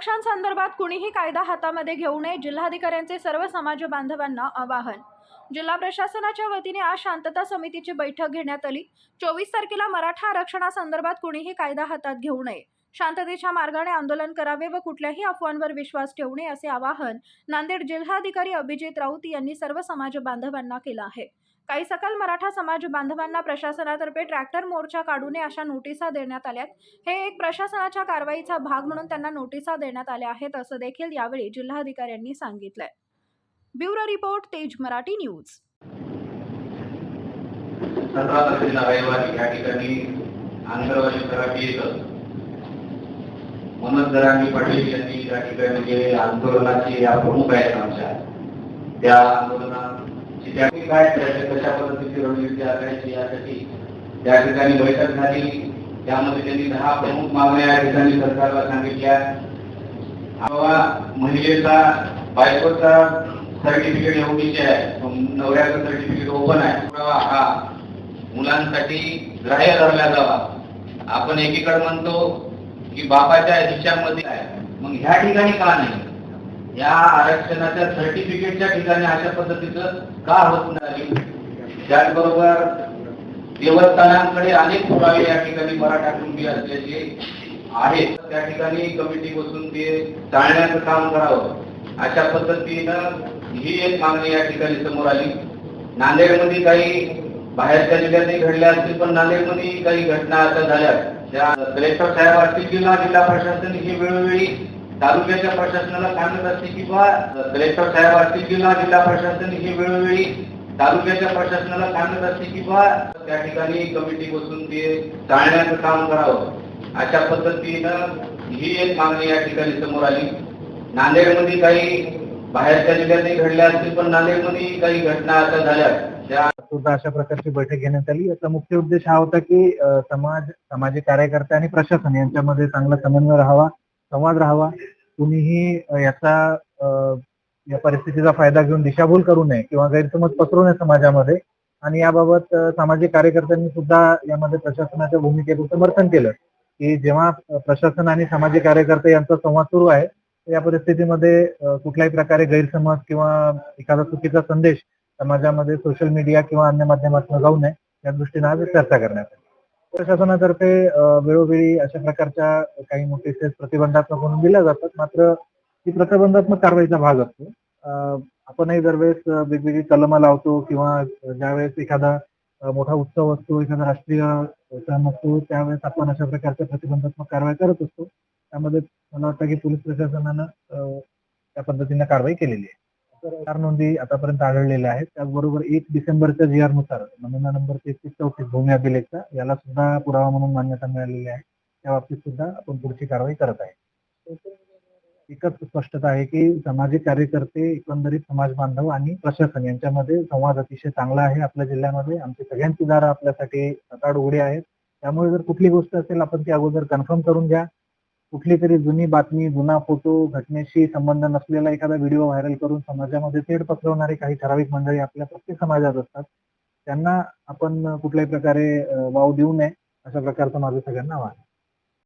आरक्षणासंदर्भात कुणीही कायदा हातामध्ये घेऊ नये जिल्हाधिकाऱ्यांचे सर्व समाज बांधवांना आवाहन जिल्हा प्रशासनाच्या वतीने आज शांतता समितीची बैठक घेण्यात आली. चोवीस तारखेला मराठा आरक्षणासंदर्भात कुणीही कायदा हातात घेऊ नये. शांततेच्या मार्गाने आंदोलन करावे व कुठल्याही अफवांवर विश्वास ठेवू नये असे आवाहन नांदेड जिल्हाधिकारी अभिजित राऊत यांनी सर्व समाज बांधवांना केलं आहे. काही सकल मराठा समाज बांधवांना प्रशासनातर्फे ट्रॅक्टर मोर्चा काढू नये अशा नोटिसा देण्यात आल्यात. हे एक प्रशासनाच्या कारवाईचा भाग म्हणून त्यांना नोटिसा देण्यात आल्या आहेत असं देखील यावेळी जिल्हाधिकाऱ्यांनी सांगितलंय. ब्युरो रिपोर्ट तेज मराठी न्यूज. सतरा तारखेला रविवारी या ठिकाणी आंतरवाली तलाठी येतं. मनोज दरांगी पाटील यांनी या ठिकाणी जे आंदोलनाचे या प्रमुख आहेत आमच्या. त्या आंदोलनाची त्यावेळी काय करायचे कशा पद्धतीची रणनीती आखायची यासाठी त्या ठिकाणी बैठक झाली. त्यामध्ये त्यांनी दहा प्रमुख मागण्या या ठिकाणी सरकारला सांगितल्या. महिलेचा बायकोचा सर्टिफिकेट एवढीचे आहे नवऱ्याचं सर्टिफिकेट ओपन आहे. पुरावा हा मुलांसाठी ग्राह्य धरला जावा. आपण एकीकडे म्हणतो की बापाच्या हिश्श्यामध्ये आहे. मग ह्या ठिकाणी का नाही? या आरक्षणाच्या सर्टिफिकेटच्या ठिकाणी अशा पद्धतीचं का होत नाही? त्याचबरोबर देवस्थानांकडे अनेक पुरावे या ठिकाणी मराठा कुटुंबीय असल्याचे आहेत. त्या ठिकाणी कमिटी बसून ते टाळण्याचं काम करावं. अशा पद्धतीनं ही एक मागणी या ठिकाणी समोर आली. नांदेडमध्ये काही बाहेरच्या ठिकाणी घडल्या असतील पण नांदेडमध्ये काही घटना आता झाल्या. त्या कलेक्टर साहेब असतील किंवा जिल्हा प्रशासन ही वेळोवेळी तालुक्याच्या प्रशासनाला सांगत असते की बा कलेक्टर साहेब असतील किंवा जिल्हा प्रशासन ही वेळोवेळी तालुक्याच्या प्रशासनाला सांगत असते की बा त्या ठिकाणी कमिटी बसून ते टाळण्याचं काम करावं. अशा पद्धतीनं ही एक मागणी या ठिकाणी समोर आली. नांदेडमध्ये काही बाहेरच्या जिल्ह्यातही घडल्या असतील पण नांदेडमध्ये काही घटना आता झाल्या सुद्धा अशा प्रकारची बैठक घेण्यात आली. याचा मुख्य उद्देश हा होता की समाज सामाजिक कार्यकर्ते आणि प्रशासन यांच्यामध्ये चांगला समन्वय राहावा संवाद राहावा. कुणीही याचा या परिस्थितीचा फायदा घेऊन दिशाभूल करू नये किंवा गैरसमज पसरू नये समाजामध्ये. आणि याबाबत सामाजिक कार्यकर्त्यांनी सुद्धा यामध्ये प्रशासनाच्या भूमिकेचं समर्थन केलं. की जेव्हा प्रशासन आणि सामाजिक कार्यकर्ते यांचा संवाद सुरू आहे या परिस्थितीमध्ये कुठल्याही प्रकारे गैरसमज किंवा एखादा चुकीचा संदेश समाजामध्ये सोशल मीडिया किंवा अन्य माध्यमातून जाऊ नये या दृष्टीने आज चर्चा करण्यात आली. प्रशासनातर्फे वेळोवेळी अशा प्रकारच्या काही नोटिसेस प्रतिबंधात्मक म्हणून दिल्या जातात. मात्र ही प्रतिबंधात्मक कारवाईचा भाग असतो. आपणही दरवेळेस वेगवेगळी कलम लावतो किंवा ज्यावेळेस एखादा मोठा उत्सव असतो एखादा राष्ट्रीय सण असतो त्यावेळेस आपण अशा प्रकारच्या प्रतिबंधात्मक कारवाई करत असतो. त्यामध्ये मला वाटतं की पोलीस प्रशासनानं त्या पद्धतीने कारवाई केलेली आहे. चार नोंदी आतापर्यंत आढळलेल्या आहेत. त्याचबरोबर एक डिसेंबरच्या जी आरनुसार नमुना नंबर तेहतीस चौतीस भूमी अभिलेखचा याला सुद्धा पुरावा म्हणून मान्यता मिळालेली आहे. त्या बाबतीत सुद्धा आपण पुढची कारवाई करत आहे. एकच स्पष्टता आहे की सामाजिक कार्यकर्ते एकंदरीत समाज बांधव आणि प्रशासन यांच्यामध्ये संवाद अतिशय चांगला आहे. आपल्या जिल्ह्यामध्ये आमची सगळ्यांची दारं आपल्यासाठी सताड उघडी आहेत. त्यामुळे जर कुठली गोष्ट असेल आपण ती अगोदर कन्फर्म करून घ्या. कुठली तरी जुनी बातमी जुना फोटो घटनेशी संबंध नसलेला एखादा व्हिडिओ व्हायरल करून समाजामध्ये तेढ पसरवणारे काही ठराविक मंडळी आपल्या प्रत्येक समाजात असतात. त्यांना आपण कुठल्याही प्रकारे वाव देऊ नये अशा प्रकारचं माझं सगळ्यांना आवाहन